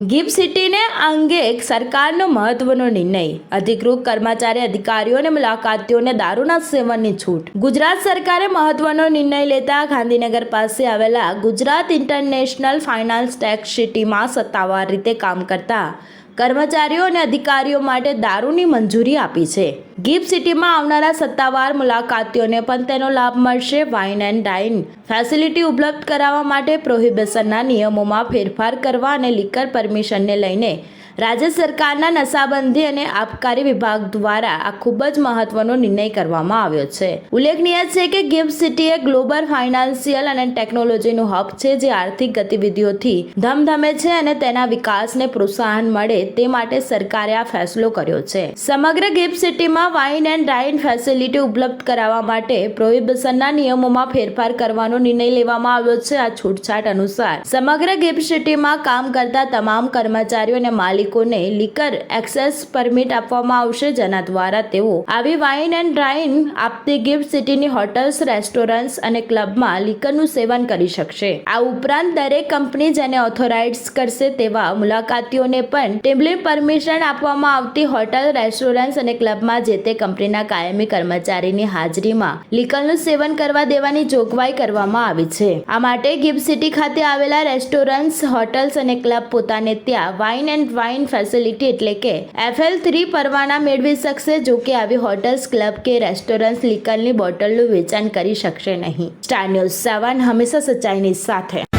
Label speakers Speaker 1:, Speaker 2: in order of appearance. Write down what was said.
Speaker 1: Gift સિટીને અંગે સરકારનો મહત્વનો નિર્ણય. અધિકૃત કર્મચારી અધિકારીઓને મુલાકાતીઓને દારૂના સેવનની છૂટ. ગુજરાત સરકારે મહત્વનો નિર્ણય લેતા ગાંધીનગર પાસે આવેલા ગુજરાત ઇન્ટરનેશનલ ફાઇનાન્સ ટેક્સ સિટીમાં સત્તાવાર રીતે કામ કરતા કર્મચારીઓ અને અધિકારીઓ માટે દારૂની મંજૂરી આપી છે. ગિફ્ટ સિટીમાં આવનારા સત્તાવાર મુલાકાતીઓને પણ તેનો લાભ મળશે. વાઇન એન્ડ ડાઇન ફેસિલિટી ઉપલબ્ધ કરાવવા માટે પ્રોહિબિશનના નિયમોમાં ફેરફાર કરવા અને લીકર પરમિશનને લઈને રાજ્ય સરકારના નશાબંધી અને આબકારી વિભાગ દ્વારા આ ખૂબ જ મહત્વનો નિર્ણય કરવામાં આવ્યો છે. ઉલ્લેખનીય છે કે ગિફ્ટ સિટી એ ગ્લોબલ ફાઇનાન્સિયલ અને ટેકનોલોજીનું હબ છે જે આર્થિક ગતિવિધિઓથી ધમધમે છે અને તેના વિકાસને પ્રોત્સાહન મળે તે માટે સરકારે આ ફેસલો કર્યો છે. સમગ્ર ગિફ્ટ સિટીમાં વાઇન એન્ડ ડાઇન ફેસિલિટી ઉપલબ્ધ કરાવવા માટે પ્રોહિબિશનના નિયમોમાં ફેરફાર કરવાનો નિર્ણય લેવામાં આવ્યો છે આ છૂટછાટ અનુસાર. સમગ્ર ગિફ્ટ સિટીમાં કામ કરતા તમામ કર્મચારીઓ અને માલિકોને લીકર એક્સેસ પરમિટ આપવામાં આવશે. જેના દ્વારા તેઓ આવી વાઇન એન્ડ ડ્રાઇન આપતી ગિફ્ટ સિટીની હોટલ્સ, રેસ્ટોરન્ટ્સ અને ક્લબમાં લીકરનું સેવન કરી શકશે. આ ઉપરાંત દરેક કંપની જેને ઓથોરાઇઝ કરશે તેવા મુલાકાતીઓને પણ ટેબલિંગ પરમિશન આપવામાં આવતી હોટલ, રેસ્ટોરન્ટ્સ અને ક્લબમાં જે તે કંપનીના કાયમી કર્મચારીની હાજરીમાં લીકરનું સેવન કરવા દેવાની જોગવાઈ કરવામાં આવી છે. આ માટે ગિફ્ટ સિટી ખાતે આવેલા રેસ્ટોરન્ટ્સ, હોટલ્સ અને ક્લબ પોતાને ત્યાં વાઇન એન્ડ વાઇન ફેસિલિટી એટલે કે એફએલ થ્રી પરવાના મેળવી શકશે જો કે આવી હોટલ્સ, ક્લબ કે રેસ્ટોરન્ટ્સ લીકરની બોટલનું વેચાણ કરી શકશે નહીં. સ્ટાર ન્યૂઝ સેવન હંમેશા સચ્ચાઈની સાથે.